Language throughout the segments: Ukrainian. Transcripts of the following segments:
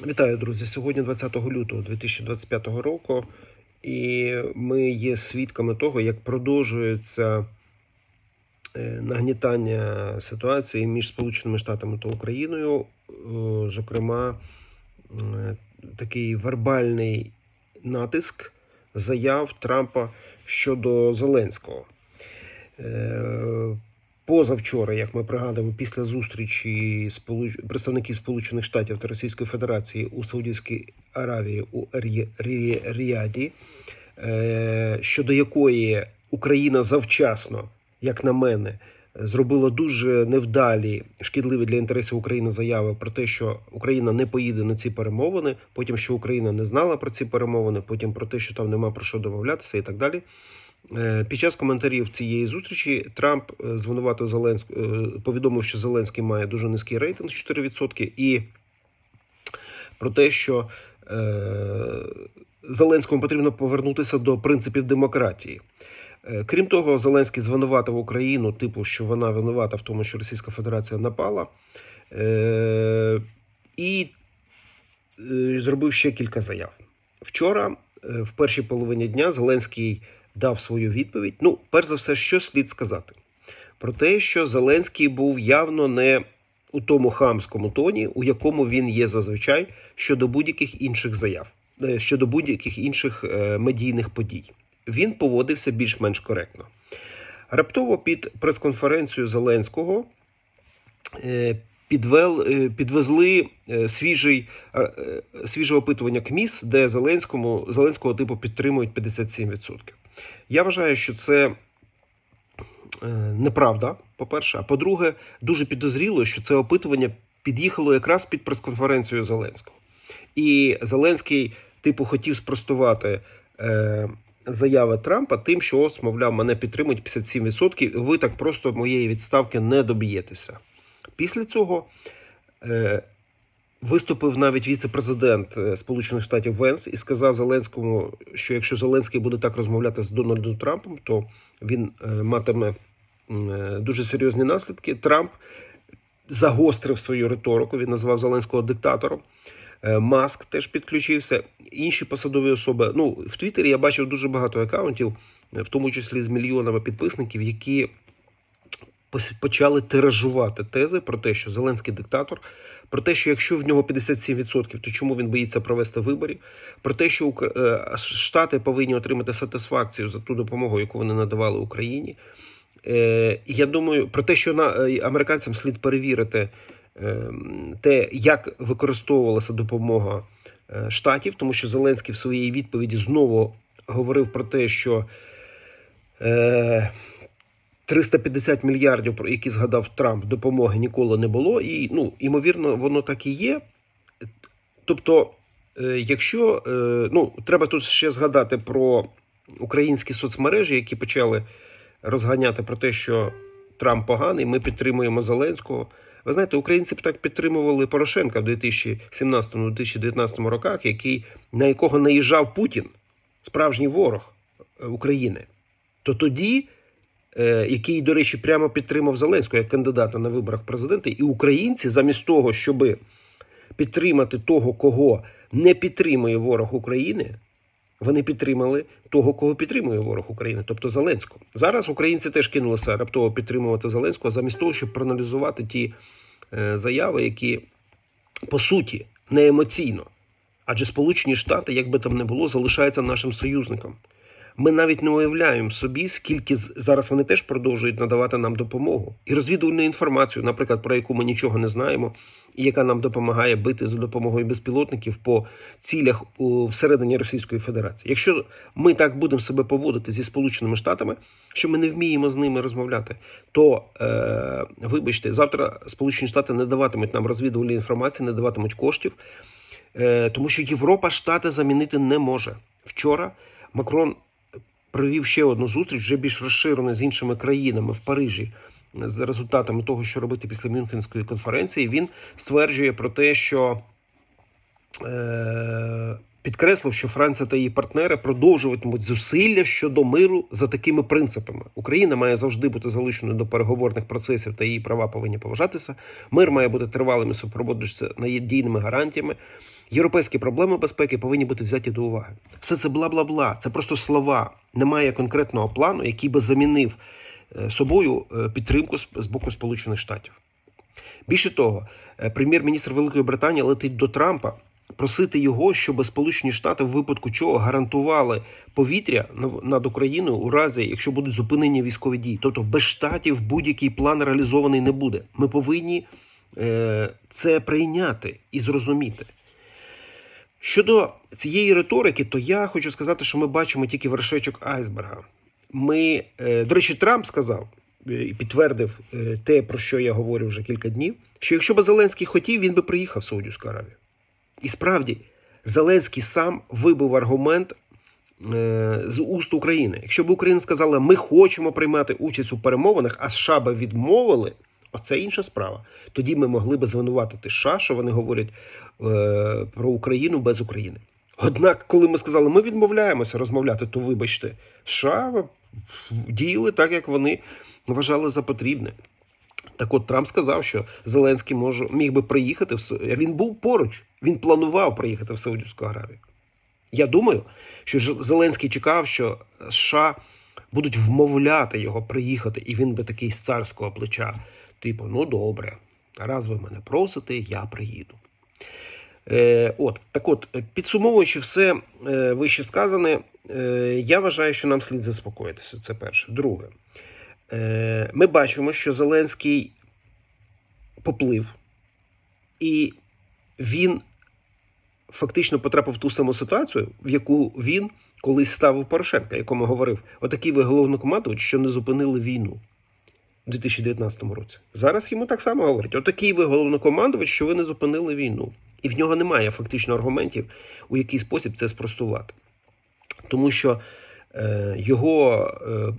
Вітаю, друзі! Сьогодні 20 лютого 2025 року, і ми є свідками того, як продовжується е, нагнітання ситуації між Сполученими Штатами та Україною. Е, Зокрема, е, такий вербальний натиск заяв Трампа щодо Зеленського. Позавчора, як ми пригадуємо, після зустрічі сполуч... представників Сполучених Штатів та Російської Федерації у Саудівській Аравії у Рі... Рі... Ріаді, е... щодо якої Україна завчасно, як на мене, зробила дуже невдалі, шкідливі для інтересів України заяви про те, що Україна не поїде на ці перемовини. Потім що Україна не знала про ці перемовини, потім про те, що там нема про що домовлятися, і так далі. Е, Під час коментарів цієї зустрічі Трамп е, звинуватив Зеленського, е, повідомив, що Зеленський має дуже низький рейтинг 4%, і про те, що Зеленському потрібно повернутися до принципів демократії. Крім того, Зеленський звинуватив Україну, типу, що вона винувата в тому, що Російська Федерація напала, і зробив ще кілька заяв. Вчора, в першій половині дня, Зеленський дав свою відповідь. Ну, перш за все, що слід сказати? Про те, що Зеленський був явно не у тому хамському тоні, у якому він є зазвичай щодо будь-яких інших заяв, е, щодо будь-яких інших е, медійних подій. Він поводився більш-менш коректно. Раптово під прес-конференцію Зеленського е, підвел, підвезли свіжий, свіже опитування КМІС, де Зеленському, Зеленського типу підтримують 57%. Я вважаю, що це е, неправда, по-перше. А по-друге, дуже підозріло, що це опитування під'їхало якраз під прес-конференцію Зеленського. І Зеленський, типу, хотів спростувати е, заяви Трампа тим, що ось, мовляв, мене підтримують 57%, і ви так просто моєї відставки не доб'єтеся. Після цього е, виступив навіть віце-президент е, Сполучених Штатів Венс і сказав Зеленському, що якщо Зеленський буде так розмовляти з Дональдом Трампом, то він е, матиме е, дуже серйозні наслідки. Трамп загострив свою риторику. Він назвав Зеленського диктатором. Маск теж підключився. Інші посадові особи. Ну в Твіттері я бачив дуже багато акаунтів, в тому числі з мільйонами підписників, які почали тиражувати тези про те, що Зеленський диктатор, про те, що якщо в нього 57%, то чому він боїться провести виборів, про те, що е, Штати повинні отримати сатисфакцію за ту допомогу, яку вони надавали Україні. Е, Я думаю, про те, що е, американцям слід перевірити те, як використовувалася допомога штатів, тому що Зеленський в своїй відповіді знову говорив про те, що 350 мільярдів, про які згадав Трамп, допомоги ніколи не було. І ну, ймовірно, воно так і є. Тобто, е, якщо е, ну, треба тут ще згадати про українські соцмережі, які почали розганяти про те, що Трамп поганий, ми підтримуємо Зеленського. Ви знаєте, українці б так підтримували Порошенка в 2017-2019 роках, який, на якого наїжджав Путін, справжній ворог е, України. То тоді, який, до речі, прямо підтримав Зеленського як кандидата на виборах президента, і українці, замість того, щоб підтримати того, кого не підтримує ворог України, вони підтримали того, кого підтримує ворог України, тобто Зеленського. Зараз українці теж кинулися раптово підтримувати Зеленського, замість того, щоб проаналізувати ті е, заяви, які по суті не емоційно. Адже Сполучені Штати, як би там не було, залишаються нашим союзником. Ми навіть не уявляємо собі, скільки зараз вони теж продовжують надавати нам допомогу і розвідувальну інформацію, наприклад, про яку ми нічого не знаємо, і яка нам допомагає бити за допомогою безпілотників по цілях у всередині Російської Федерації. Якщо ми так будемо себе поводити зі Сполученими Штатами, що ми не вміємо з ними розмовляти, то е, вибачте, завтра Сполучені Штати не даватимуть нам розвідувальної інформації, не даватимуть коштів, е, тому що Європа Штати замінити не може. Вчора Макрон провів ще одну зустріч, вже більш розширену з іншими країнами в Парижі. За результатами того, що робити після Мюнхенської конференції, він стверджує про те, що е, підкреслив, що Франція та її партнери продовжуватимуть зусилля щодо миру за такими принципами. Україна має завжди бути залученою до переговорних процесів та її права повинні поважатися. Мир має бути тривалим і супроводжуватися надійними гарантіями. Європейські проблеми безпеки повинні бути взяті до уваги. Все це бла-бла-бла. Це просто слова. Немає конкретного плану, який би замінив е, собою е, підтримку з з боку Сполучених Штатів. Більше того, е, прем'єр-міністр Великої Британії летить до Трампа просити його, щоб Сполучені Штати в випадку чого гарантували повітря над Україною у разі, якщо будуть зупинені військові дії. Тобто без штатів будь-який план реалізований не буде. Ми повинні е, це прийняти і зрозуміти. Щодо цієї риторики, то я хочу сказати, що ми бачимо тільки вершечок айсберга. Ми, е, до речі, Трамп сказав е, і підтвердив е, те, про що я говорю вже кілька днів, що якщо б Зеленський хотів, він би приїхав в Саудівську Аравію. І справді, Зеленський сам вибив аргумент е, з уст України. Якщо б Україна сказала, ми хочемо приймати участь у перемовинах, а США би відмовили, оце інша справа. Тоді ми могли би звинуватити США, що вони говорять е, про Україну без України. Однак, коли ми сказали, ми відмовляємося розмовляти, то вибачте, США діяли так, як вони вважали за потрібне. Так от Трамп сказав, що Зеленський може міг би приїхати в Він був поруч. Він планував приїхати в Саудівську Аравію. Я думаю, що Зеленський чекав, що США будуть вмовляти його приїхати, і він би такий з царського плеча. Типу, ну добре, раз ви мене просите, я приїду. Е, от, так от, підсумовуючи все е, вище сказане, е, я вважаю, що нам слід заспокоїтися. Це перше. Друге, ми бачимо, що Зеленський поплив, і він фактично потрапив в ту саму ситуацію, в яку він колись ставив Порошенка, якому говорив: отакий ви головнокомандувач, що не зупинили війну. У 2019 році. Зараз йому так само говорять: отакий ви головнокомандувач, що ви не зупинили війну. І в нього немає фактично аргументів, у який спосіб це спростувати. Тому що е, його е, е,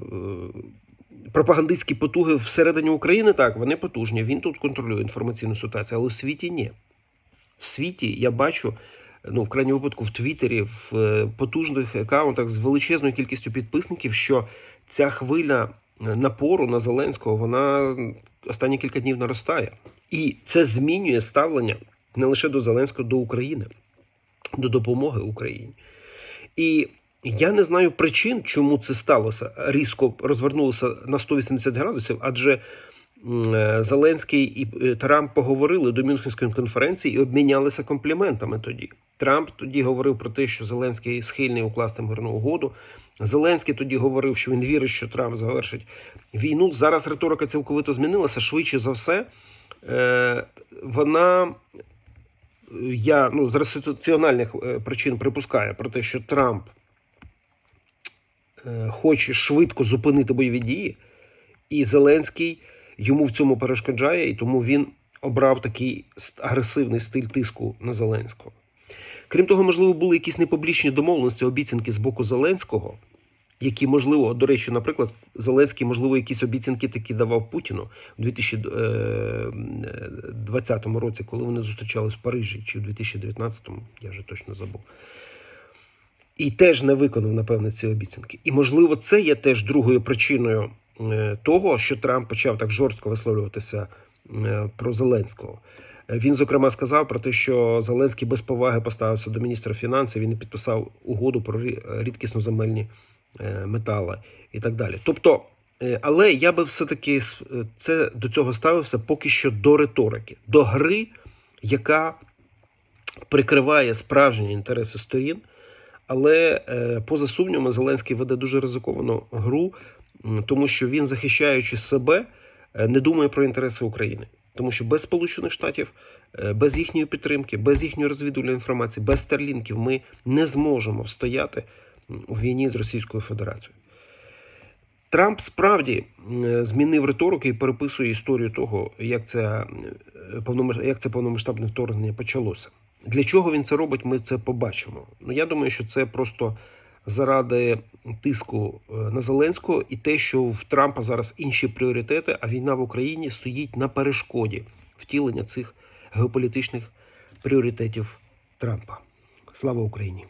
пропагандистські потуги всередині України так, вони потужні. Він тут контролює інформаційну ситуацію, але у світі ні. В світі я бачу, ну в крайньому випадку в Твіттері, в е, потужних аккаунтах з величезною кількістю підписників, що ця хвиля е, напору на Зеленського вона останні кілька днів наростає. І це змінює ставлення не лише до Зеленського, до України, до допомоги Україні. І я не знаю причин, чому це сталося. Різко розвернулося на 180 градусів, адже е, Зеленський і е, Трамп поговорили до Мюнхенської конференції і обмінялися компліментами тоді. Трамп тоді говорив про те, що Зеленський схильний укласти мирну угоду. Зеленський тоді говорив, що він вірить, що Трамп завершить війну. Зараз риторика цілковито змінилася. Швидше за все, е, вона я ну, з реситуціональних е, причин припускаю про те, що Трамп хоче швидко зупинити бойові дії, і Зеленський йому в цьому перешкоджає, і тому він обрав такий агресивний стиль тиску на Зеленського. Крім того, можливо, були якісь непублічні домовленості, обіцянки з боку Зеленського, які, можливо, до речі, наприклад, Зеленський, можливо, якісь обіцянки такі давав Путіну у 2020 році, коли вони зустрічались в Парижі, чи в 2019-му, я вже точно забув. І теж не виконав, напевне, ці обіцянки. І, можливо, це є теж другою причиною е, того, що Трамп почав так жорстко висловлюватися е, про Зеленського. Е, Він, зокрема, сказав про те, що Зеленський без поваги поставився до міністра фінансів, він не підписав угоду про рі- рідкісноземельні е, метали і так далі. Тобто, але я би все-таки це до цього ставився поки що до риторики, до гри, яка прикриває справжні інтереси сторін. Але е, поза сумнівами, Зеленський веде дуже ризиковану гру, тому що він, захищаючи себе, е, не думає про інтереси України. Тому що без Сполучених Штатів, е, без їхньої підтримки, без їхньої розвідувальної інформації, без старлінків ми не зможемо встояти м, у війні з Російською Федерацією. Трамп справді змінив риторику і переписує історію того, як це, як це повномасштабне вторгнення почалося. Для чого він це робить, ми це побачимо. Ну я думаю, що це просто заради тиску е, на Зеленського і те, що в Трампа зараз інші пріоритети, а війна в Україні стоїть на перешкоді втілення цих геополітичних пріоритетів Трампа. Слава Україні!